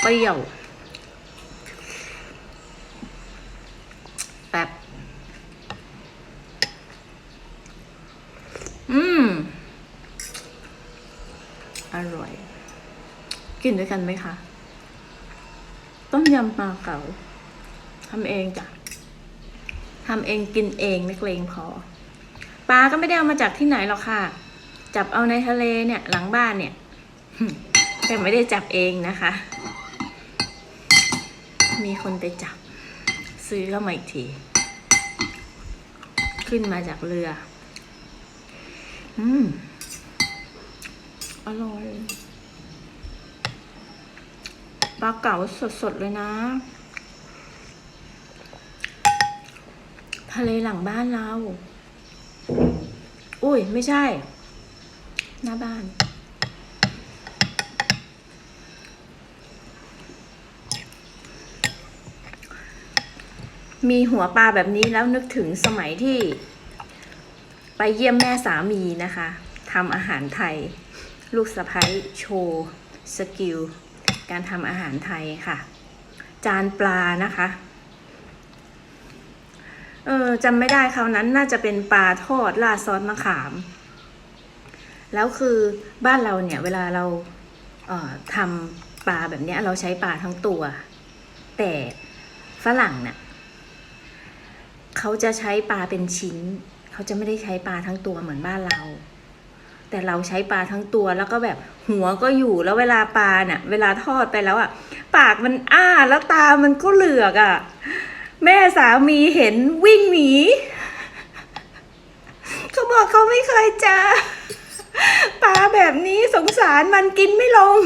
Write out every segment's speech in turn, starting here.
เปรี้ยว แบบ อืม อร่อย กินด้วยกันไหมคะ ต้มยำปลาเก๋าทำเองจ้ะทำเองกินเองไม่เกรงพอปลาก็ไม่ได้เอามาจากที่ไหนหรอกค่ะ จับเอาในทะเลเนี่ย หลังบ้านเนี่ย แต่ไม่ได้จับเองนะคะ มีคนไปจับ ซื้อเข้ามาอีกที ขึ้นมาจากเรือ อืม อร่อยปลาเก๋าสดๆเลยนะ ทะเลหลังบ้านเรา อุ้ย ไม่ใช่ หน้าบ้าน มีหัวปลาแบบนี้แล้วนึกถึงสมัยที่ ไปเยี่ยมแม่สามีนะคะทำอาหารไทย ลูกสะพ้ยโชว์สกิลการทำอาหารไทยค่ะ จานปลานะคะเออจำไม่ได้คราวนั้นน่าจะเป็นปลาทอดราดซอสมะขาม แล้วคือบ้านเราเนี่ย เวลาเราเอ่อทำปลาแบบเนี้ยเราใช้ปลาทั้งตัว แต่ฝรั่งเนี่ย เขาจะใช้ปลาเป็นชิ้น เขาจะไม่ได้ใช้ปลาทั้งตัวเหมือนบ้านเรา แต่เราใช้ปลาทั้งตัวแล้วก็แบบหัวก็อยู่แล้วเวลาปลาเนี่ย เวลาทอดไปแล้วอะ ปากมันอ้าแล้วตามันก็เหลือกอะ แม่สามีเห็นวิ่งหนีเขาบอกเขาไม่เคยเจอปลาแบบนี้สงสารมันกินไม่ลง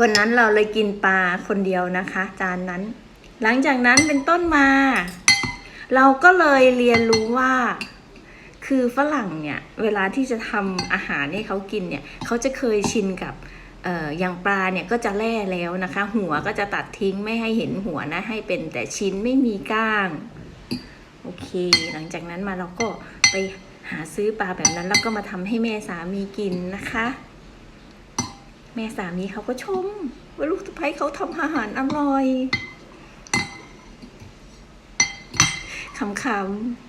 วันนั้นเราเลยกินปลาคนเดียวนะคะ จานนั้น หลังจากนั้นเป็นต้นมา เราก็เลยเรียนรู้ว่า คือฝรั่งเนี่ย เวลาที่จะทำอาหารให้เขากินเนี่ย เขาจะเคยชินกับเอ่ออย่างปลาเนี่ยก็จะแล่แล้วนะคะ หัวก็จะตัดทิ้งไม่ให้เห็นหัวนะ ให้เป็นแต่ชิ้นไม่มีก้างโอเค หลังจากนั้นมาเราก็ไปหาซื้อปลาแบบนั้นแล้วก็มาทำให้แม่สามีกินนะคะ แม่สามีเขาก็ชม ว่าลูกสะใภ้เขาทำอาหารอร่อยขำๆ